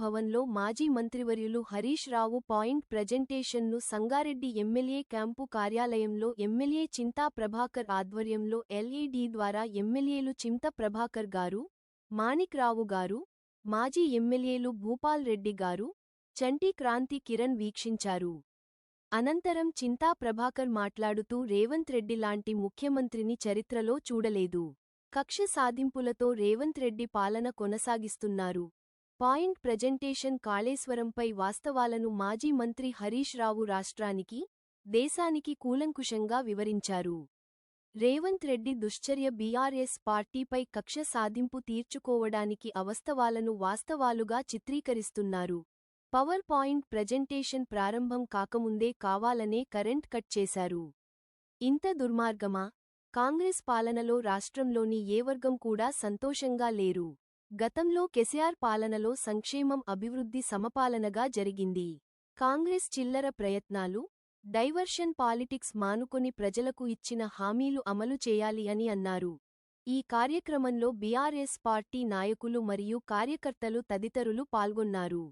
భవన్లో మాజీ మంత్రివర్యులు హరీష్ రావు పాయింట్ ప్రజెంటేషన్ను సంగారెడ్డి ఎమ్మెల్యే క్యాంపు కార్యాలయంలో ఎమ్మెల్యే చింతా ప్రభాకర్ ఆధ్వర్యంలో ఎల్ఈడీ ద్వారా ఎమ్మెల్యేలు చింత ప్రభాకర్ గారు మాణిక్ రావు గారు మాజీ ఎమ్మెల్యేలు భూపాల్ రెడ్డి గారు చంటి క్రాంతి కిరణ్ వీక్షించారు. అనంతరం చింతా ప్రభాకర్ మాట్లాడుతూ రేవంత్ రెడ్డి లాంటి ముఖ్యమంత్రిని చరిత్రలో చూడలేదు. కక్ష సాధింపులతో రేవంత్ రెడ్డి పాలన కొనసాగిస్తున్నారు. పాయింట్ ప్రజెంటేషన్ కాళేశ్వరంపై వాస్తవాలను మాజీ మంత్రి హరీష్ రావు రాష్ట్రానికి దేశానికి కూలంకుషంగా వివరించారు. రేవంత్ రెడ్డి దుశ్చర్య బీఆర్ఎస్ పార్టీపై కక్ష సాధింపు తీర్చుకోవడానికి అవస్తవాలను వాస్తవాలుగా చిత్రీకరిస్తున్నారు. పవర్ పాయింట్ ప్రజెంటేషన్ ప్రారంభం కాకముందే కావాలనే కరెంట్ కట్ చేశారు. ఇంత దుర్మార్గమా? కాంగ్రెస్ పాలనలో రాష్ట్రంలోని ఏ వర్గం కూడా సంతోషంగా లేరు. గతంలో కెసిఆర్ పాలనలో సంక్షేమం అభివృద్ధి సమపాలనగా జరిగింది. కాంగ్రెస్ చిల్లర ప్రయత్నాలు డైవర్షన్ పాలిటిక్స్ మానుకొని ప్రజలకు ఇచ్చిన హామీలు అమలు చేయాలి అని అన్నారు. ఈ కార్యక్రమంలో బీఆర్ఎస్ పార్టీ నాయకులు మరియు కార్యకర్తలు తదితరులు పాల్గొన్నారు.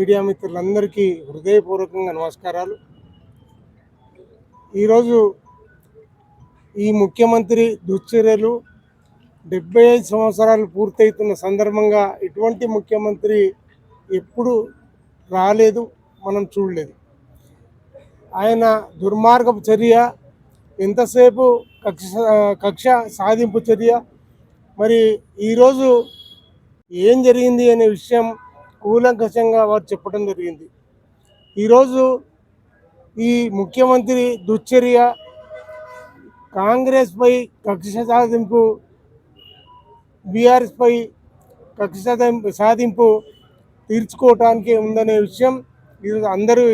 మీడియా మిత్రులందరికీ హృదయపూర్వకంగా నమస్కారాలు. ఈరోజు ఈ ముఖ్యమంత్రి దుశ్చర్యలు డెబ్బై ఐదు సంవత్సరాలు పూర్తవుతున్న సందర్భంగా ఇటువంటి ముఖ్యమంత్రి ఎప్పుడు రాలేదు మనం చూడలేదు. ఆయన దుర్మార్గపు చర్య ఎంతసేపు కక్ష కక్ష సాధింపు చర్య మరి ఈరోజు ఏం జరిగింది అనే విషయం కూలంకషంగా వారు చెప్పడం జరిగింది. ఈరోజు ఈ ముఖ్యమంత్రి దుశ్చర్య కాంగ్రెస్పై కక్ష సాధింపు బీఆర్ఎస్పై కక్ష సాధింపు సాధింపు తీర్చుకోవటానికి ఉందనే విషయం ఈరోజు అందరూ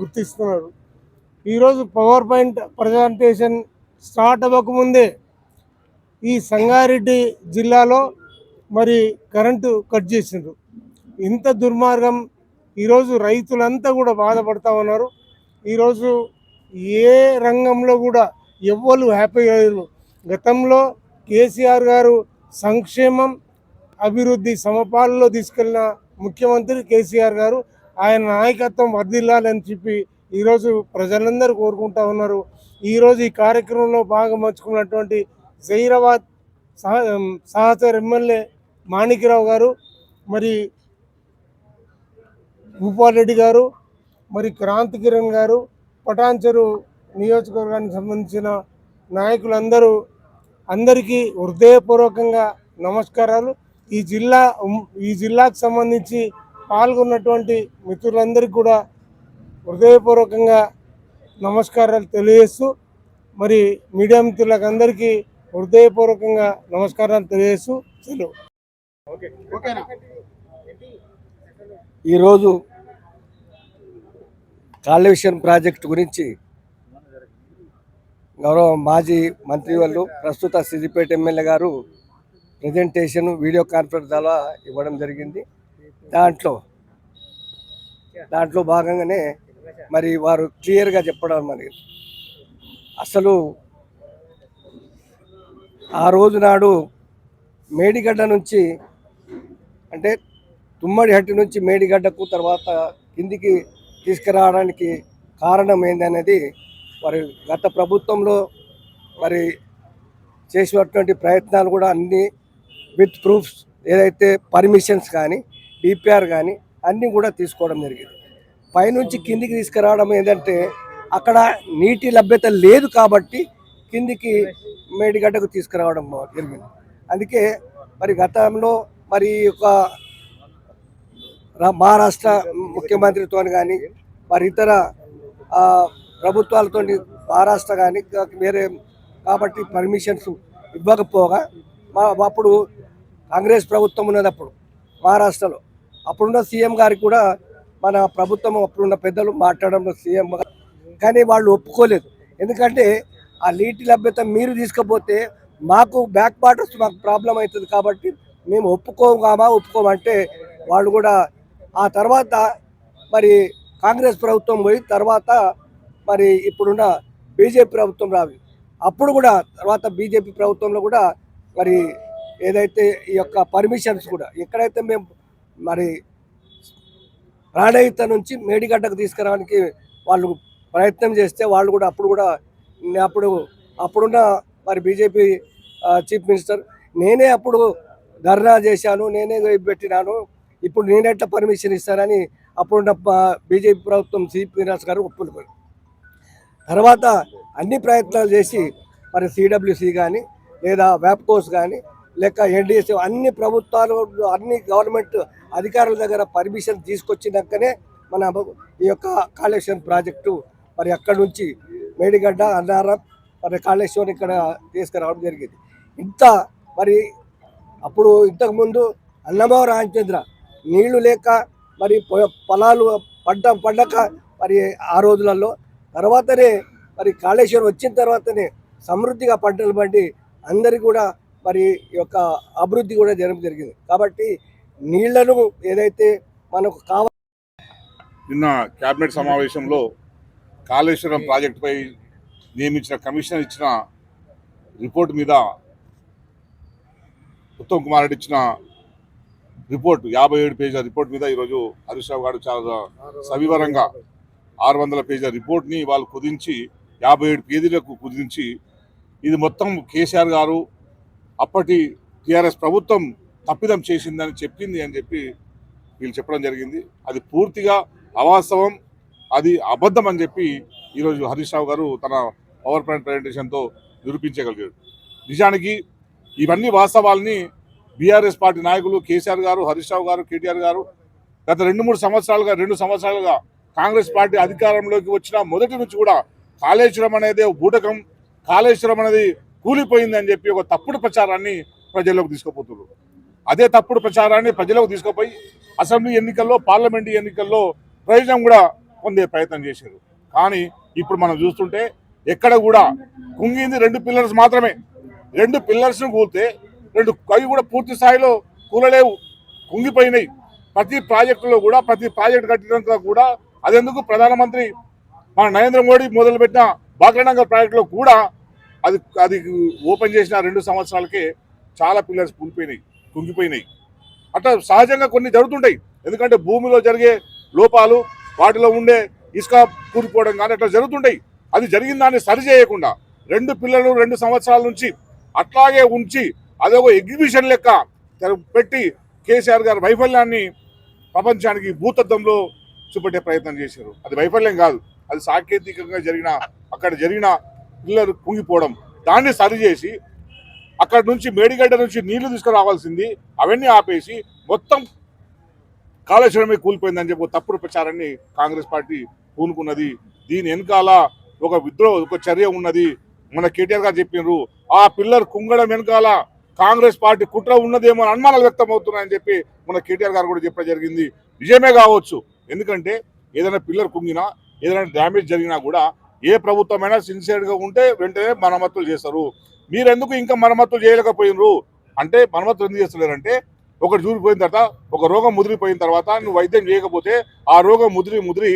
గుర్తిస్తున్నారు. ఈరోజు పవర్ పాయింట్ ప్రజెంటేషన్ స్టార్ట్ అవ్వకముందే ఈ సంగారెడ్డి జిల్లాలో మరి కరెంటు కట్ చేసిండ్రు. ఇంత దుర్మార్గం ఈరోజు రైతులంతా కూడా బాధపడతా ఉన్నారు. ఈరోజు ఏ రంగంలో కూడా ఎవ్వరు హ్యాపీగా లేరు. గతంలో కేసీఆర్ గారు సంక్షేమం అభివృద్ధి సమపాలలో తీసుకెళ్ళిన ముఖ్యమంత్రి కేసీఆర్ గారు ఆయన నాయకత్వం వర్దిల్లాలని చెప్పి ఈరోజు ప్రజలందరూ కోరుకుంటా ఉన్నారు. ఈరోజు ఈ కార్యక్రమంలో భాగం పంచుకున్నటువంటి జైరాబాద్ సహ సహచర ఎమ్మెల్యే మాణిక్యరావు గారు మరి భూపాలరెడ్డి గారు మరి క్రాంతి కిరణ్ గారు పటాన్చెరు నియోజకవర్గానికి సంబంధించిన నాయకులందరూ అందరికీ హృదయపూర్వకంగా నమస్కారాలు. ఈ జిల్లా ఈ జిల్లాకు సంబంధించి పాల్గొన్నటువంటి మిత్రులందరికీ కూడా హృదయపూర్వకంగా నమస్కారాలు తెలియజేస్తూ మరి మీడియా మిత్రులకు అందరికీ హృదయపూర్వకంగా నమస్కారాలు తెలియజేస్తూ సెలవు. ఈరోజు కాళేశ్వరం ప్రాజెక్టు గురించి గౌరవ మాజీ మంత్రి వాళ్ళు ప్రస్తుత సిద్దిపేట ఎమ్మెల్యే గారు ప్రజెంటేషన్ వీడియో కాన్ఫరెన్స్ ద్వారా ఇవ్వడం జరిగింది. దాంట్లో దాంట్లో భాగంగానే మరి వారు క్లియర్గా చెప్పడం మరి. అసలు ఆ రోజు నాడు మేడిగడ్డ నుంచి అంటే తుమ్మడిహట్టి నుంచి మేడిగడ్డకు తర్వాత కిందికి తీసుకురావడానికి కారణం ఏందనేది మరి గత ప్రభుత్వంలో మరి చేసినటువంటి ప్రయత్నాలు కూడా అన్నీ విత్ ప్రూఫ్స్ ఏదైతే పర్మిషన్స్ కానీ డిపిఆర్ కానీ అన్నీ కూడా తీసుకోవడం జరిగింది. పైనుంచి కిందికి తీసుకురావడం ఏంటంటే అక్కడ నీటి లభ్యత లేదు కాబట్టి కిందికి మేడిగడ్డకు తీసుకురావడం జరిగింది. అందుకే మరి గతంలో మరి ఒక మహారాష్ట్ర ముఖ్యమంత్రితో కానీ మరి ఇతర ప్రభుత్వాలతో మహారాష్ట్ర కానీ వేరే కాబట్టి పర్మిషన్స్ ఇవ్వకపోగా మా అప్పుడు కాంగ్రెస్ ప్రభుత్వం ఉన్నది అప్పుడు మహారాష్ట్రలో. అప్పుడున్న సీఎం గారికి కూడా మన ప్రభుత్వం అప్పుడున్న పెద్దలు మాట్లాడడంలో సీఎం కానీ వాళ్ళు ఒప్పుకోలేదు. ఎందుకంటే ఆ నీటి లభ్యత మీరు తీసుకపోతే మాకు బ్యాక్ వాటర్స్ మాకు ప్రాబ్లం అవుతుంది కాబట్టి మేము ఒప్పుకోగామా ఒప్పుకోమంటే వాళ్ళు కూడా ఆ తర్వాత మరి కాంగ్రెస్ ప్రభుత్వం పోయి తర్వాత మరి ఇప్పుడున్న బీజేపీ ప్రభుత్వం రావి. అప్పుడు కూడా తర్వాత బీజేపీ ప్రభుత్వంలో కూడా మరి ఏదైతే ఈ యొక్క పర్మిషన్స్ కూడా ఎక్కడైతే మేము మరి రాణయిత నుంచి మేడిగడ్డకు తీసుకురావడానికి వాళ్ళు ప్రయత్నం చేస్తే వాళ్ళు కూడా అప్పుడు కూడా అప్పుడు అప్పుడున్న మరి బీజేపీ చీఫ్ మినిస్టర్ నేనే అప్పుడు ధర్నా చేశాను నేనే పెట్టినాను. ఇప్పుడు నేనెట్లా పర్మిషన్ ఇస్తానని అప్పుడున్న బీజేపీ ప్రభుత్వం సిపి శ్రీనివాస్ గారు ఒప్పుకున్నారు. తర్వాత అన్ని ప్రయత్నాలు చేసి మరి సిడబ్ల్యూసి కానీ లేదా వ్యాప్కోస్ కానీ లేక ఎన్డీఎస్ అన్ని ప్రభుత్వాలు అన్ని గవర్నమెంట్ అధికారుల దగ్గర పర్మిషన్ తీసుకొచ్చినాకనే మన ఈ యొక్క కాళేశ్వరం ప్రాజెక్టు మరి అక్కడి నుంచి మేడిగడ్డ అన్నారం మరి కాళేశ్వరం ఇక్కడ తీసుకురావడం జరిగింది. ఇంత మరి అప్పుడు ఇంతకుముందు అన్నమో రామచంద్ర నీళ్ళు లేక మరి పొ- పొలాలు పడ్డ పడ్డక మరి ఆ రోజులలో తర్వాతనే మరి కాళేశ్వరం వచ్చిన తర్వాతనే సమృద్ధిగా పంటలు పండి అందరికీ కూడా మరి యొక్క అభివృద్ధి కూడా జరగడం జరిగింది. కాబట్టి నీళ్ళను ఏదైతే మనకు కావాలి నిన్న కేబినెట్ సమావేశంలో కాళేశ్వరం ప్రాజెక్టుపై నియమించిన కమిషనర్ ఇచ్చిన రిపోర్ట్ మీద ఉత్తమ్ కుమార్ రెడ్డి ఇచ్చిన రిపోర్ట్ యాభై ఏడు పేజీల రిపోర్ట్ మీద ఈరోజు హరీష్ రావు గారు చాలా సవివరంగా ఆరు వందల పేజీల రిపోర్ట్ని వాళ్ళు కుదించి యాభై ఏడు పేజీలకు కుదించి ఇది మొత్తం కేసీఆర్ గారు అప్పటి టీఆర్ఎస్ ప్రభుత్వం తప్పిదం చేసిందని చెప్పింది అని చెప్పి వీళ్ళు చెప్పడం జరిగింది. అది పూర్తిగా అవాస్తవం అది అబద్ధం అని చెప్పి ఈరోజు హరీష్ రావు గారు తన పవర్ పాయింట్ ప్రజెంటేషన్తో నిరూపించగలిగాడు నిజానికి ఇవన్నీ వాస్తవాల్ని బీఆర్ఎస్ పార్టీ నాయకులు కేసీఆర్ గారు హరీష్ రావు గారు కేటీఆర్ గారు గత రెండు మూడు సంవత్సరాలుగా రెండు సంవత్సరాలుగా కాంగ్రెస్ పార్టీ అధికారంలోకి వచ్చిన మొదటి నుంచి కూడా కాళేశ్వరం అనేది ఒక బూటకం కాళేశ్వరం అనేది కూలిపోయింది అని చెప్పి ఒక తప్పుడు ప్రచారాన్ని ప్రజల్లోకి తీసుకుపోతున్నారు. అదే తప్పుడు ప్రచారాన్ని ప్రజలకు తీసుకుపోయి అసెంబ్లీ ఎన్నికల్లో పార్లమెంట్ ఎన్నికల్లో ప్రయోజనం కూడా పొందే ప్రయత్నం చేశారు. కానీ ఇప్పుడు మనం చూస్తుంటే ఎక్కడ కూడా కుంగింది రెండు పిల్లర్స్ మాత్రమే. రెండు పిల్లర్స్ను కూలితే రెండు అవి కూడా పూర్తి స్థాయిలో కూలలేవు కుంగిపోయినాయి. ప్రతి ప్రాజెక్టులో కూడా ప్రతి ప్రాజెక్టు కట్టినంత కూడా అదెందుకు? ప్రధానమంత్రి మన నరేంద్ర మోడీ మొదలుపెట్టిన బాగ్రనగర్ ప్రాజెక్టులో కూడా అది అది ఓపెన్ చేసిన రెండు సంవత్సరాలకే చాలా పిల్లర్స్ కూలిపోయినాయి కుంగిపోయినాయి. అట్లా సహజంగా కొన్ని జరుగుతుంటాయి. ఎందుకంటే భూమిలో జరిగే లోపాలు వాటిలో ఉండే ఇసుక కూలిపోవడం కానీ అట్లా జరుగుతుంటాయి. అది జరిగిన దాన్ని సరి చేయకుండా రెండు పిల్లలు రెండు సంవత్సరాల నుంచి అట్లాగే ఉంచి అదొక ఎగ్జిబిషన్ లెక్క. తెర- పెట్టి కేసీఆర్ గారి వైఫల్యాన్ని ప్రపంచానికి భూతత్వంలో చూపెట్టే ప్రయత్నం చేశారు. అది వైఫల్యం కాదు. అది సాంకేతికంగా జరిగిన అక్కడ జరిగిన పిల్లలు కుంగిపోవడం. దాన్ని సరిచేసి అక్కడ నుంచి మేడిగడ్డ నుంచి నీళ్ళు తీసుకురావాల్సింది అవన్నీ ఆపేసి మొత్తం కాళేశ్వరమే కూలిపోయిందని చెప్పి తప్పుడు ప్రచారాన్ని కాంగ్రెస్ పార్టీ పూనుకున్నది. దీని వెనకాల ఒక విద్రోహ ఒక చర్య ఉన్నది. మన కేటీఆర్ గారు చెప్పినారు ఆ పిల్లర్ కుంగడం వెనకాల కాంగ్రెస్ పార్టీ కుట్ర ఉన్నదేమో అని అనుమానాలు వ్యక్తం అవుతున్నాయని చెప్పి మన కేటీఆర్ గారు కూడా చెప్పడం జరిగింది. నిజమే కావచ్చు. ఎందుకంటే ఏదైనా పిల్లర్ కుంగినా ఏదైనా డ్యామేజ్ జరిగినా కూడా ఏ ప్రభుత్వమైనా సిన్సియర్గా ఉంటే వెంటనే మరమ్మతులు చేస్తారు. మీరెందుకు ఇంకా మరమ్మతులు చేయలేకపోయినరు? అంటే మరమ్మతులు ఎందుకు చేస్తలేరంటే ఒకటి చూరిపోయిన తర్వాత ఒక రోగం ముదిరిపోయిన తర్వాత నువ్వు వైద్యం చేయకపోతే ఆ రోగం ముదిరి ముదిరి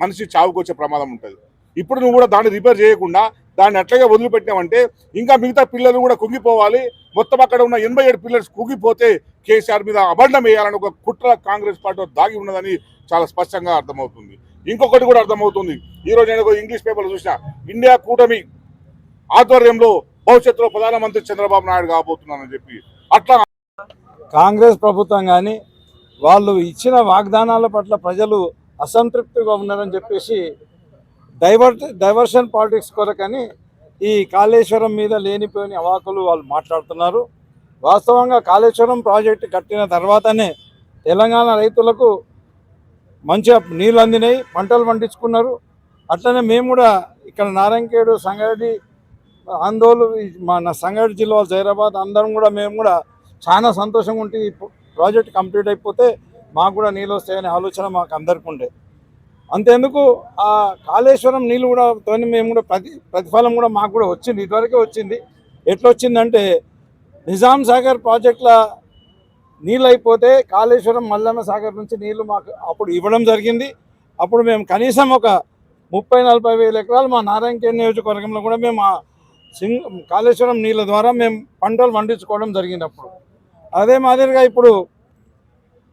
మనిషి చావుకొచ్చే ప్రమాదం ఉంటుంది. ఇప్పుడు నువ్వు కూడా దాన్ని రిపేర్ చేయకుండా దాన్ని అట్లాగే వదిలిపెట్టామంటే ఇంకా మిగతా పిల్లలు కూడా కుంగిపోవాలి. మొత్తం అక్కడ ఉన్న ఎనభై ఏడు పిల్లలు కుంగిపోతే కేసీఆర్ మీద అబండం వేయాలని ఒక కుట్ర కాంగ్రెస్ పార్టీ దాగి ఉన్నదని చాలా స్పష్టంగా అర్థమవుతుంది. ఇంకొకటి కూడా అర్థమవుతుంది. ఈరోజు నేను ఒక ఇంగ్లీష్ పేపర్లో చూసిన ఇండియా కూటమి ఆధ్వర్యంలో భవిష్యత్తులో ప్రధానమంత్రి చంద్రబాబు నాయుడు కాబోతున్నానని చెప్పి. అట్లా కాంగ్రెస్ ప్రభుత్వం కానీ వాళ్ళు ఇచ్చిన వాగ్దానాల పట్ల ప్రజలు అసంతృప్తిగా ఉన్నారని చెప్పేసి డైవర్ డైవర్షన్ పాలిటిక్స్ కొరకని ఈ కాళేశ్వరం మీద లేనిపోయిన అవాకులు వాళ్ళు మాట్లాడుతున్నారు. వాస్తవంగా కాళేశ్వరం ప్రాజెక్టు కట్టిన తర్వాతనే తెలంగాణ రైతులకు మంచిగా నీళ్ళు అందినాయి పంటలు పండించుకున్నారు. అట్లనే మేము కూడా ఇక్కడ నారాయణఖేడు సంగారెడ్డి ఆందోళన మన సంగారెడ్డి జిల్లా జైరాబాద్ అందరం కూడా మేము కూడా చాలా సంతోషంగా ఉంటే ఈ ప్రాజెక్ట్ కంప్లీట్ అయిపోతే మాకు కూడా నీళ్ళు వస్తాయనే ఆలోచన మాకు అందరికీ ఉండే అంతేందుకు ఆ కాళేశ్వరం నీళ్ళు కూడా తోని మేము కూడా ప్రతి ప్రతిఫలం కూడా మాకు కూడా వచ్చింది ఇదివరకే వచ్చింది. ఎట్లా వచ్చిందంటే నిజాం సాగర్ ప్రాజెక్టుల నీళ్ళు అయిపోతే కాళేశ్వరం మల్లన్న సాగర్ నుంచి నీళ్ళు మాకు అప్పుడు ఇవ్వడం జరిగింది. అప్పుడు మేము కనీసం ఒక ముప్పై నలభై వేల ఎకరాలు మా నారాయణఖేడ్ నియోజకవర్గంలో కూడా మేము ఆ సింగ్ కాళేశ్వరం నీళ్ళ ద్వారా మేము పంటలు పండించుకోవడం జరిగింది అప్పుడు. అదే మాదిరిగా ఇప్పుడు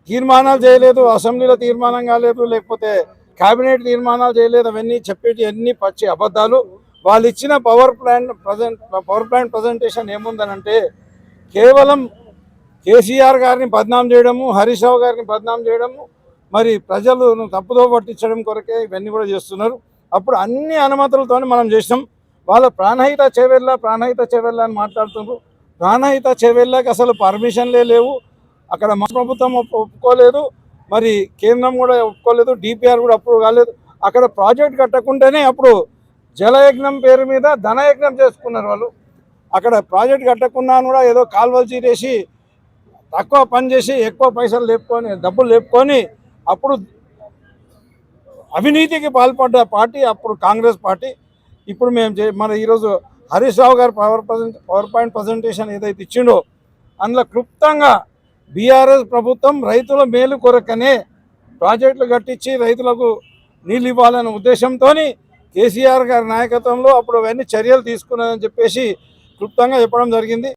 తీర్మానాలు చేయలేదు అసెంబ్లీలో తీర్మానం కాలేదు లేకపోతే కేబినెట్ తీర్మానాలు చేయలేదు అవన్నీ చెప్పేటి అన్ని పచ్చి అబద్ధాలు. వాళ్ళు ఇచ్చిన power plant present power plant presentation ఏముందనంటే కేవలం కేసీఆర్ గారిని బద్నాం చేయడము హరీష్ రావు గారిని బద్నాం చేయడము మరి ప్రజలను తప్పుదో పట్టించడం కొరకే ఇవన్నీ కూడా చేస్తున్నారు. అప్పుడు అన్ని అనుమతులతో మనం చేసినాం. వాళ్ళ ప్రాణహిత చెవెళ్ళ ప్రాణహిత చెవెళ్ళ అని మాట్లాడుతున్నారు. ప్రాణహిత చెవెళ్ళకి అసలు పర్మిషన్లే లేవు. అక్కడ మా ప్రభుత్వం ఒప్పుకోలేదు. మరి కేంద్రం కూడా ఒప్పుకోలేదు డిపిఆర్ కూడా అప్రూవ్ కాలేదు. అక్కడ ప్రాజెక్ట్ కట్టకుంటేనే అప్పుడు జలయజ్ఞం పేరు మీద ధనయజ్ఞం చేసుకున్నారు వాళ్ళు. అక్కడ ప్రాజెక్ట్ కట్టకున్నా కూడా ఏదో కాల్వలు చీరేసి తక్కువ పని చేసి ఎక్కువ పైసలు లేపుకొని డబ్బులు లేపుకొని అప్పుడు అవినీతికి పాల్పడ్డ పార్టీ అప్పుడు కాంగ్రెస్ పార్టీ. ఇప్పుడు మేము చే మన ఈరోజు హరీష్ రావు గారు power present power point presentation ఏదైతే ఇచ్చిండో అందులో క్లుప్తంగా బీఆర్ఎస్ ప్రభుత్వం రైతుల మేలు కొరకనే ప్రాజెక్టులు కట్టించి రైతులకు నీళ్ళు ఇవ్వాలనే ఉద్దేశంతో కేసీఆర్ గారి నాయకత్వంలో అప్పుడు అవన్నీ చర్యలు తీసుకున్నదని చెప్పేసి క్లుప్తంగా చెప్పడం జరిగింది.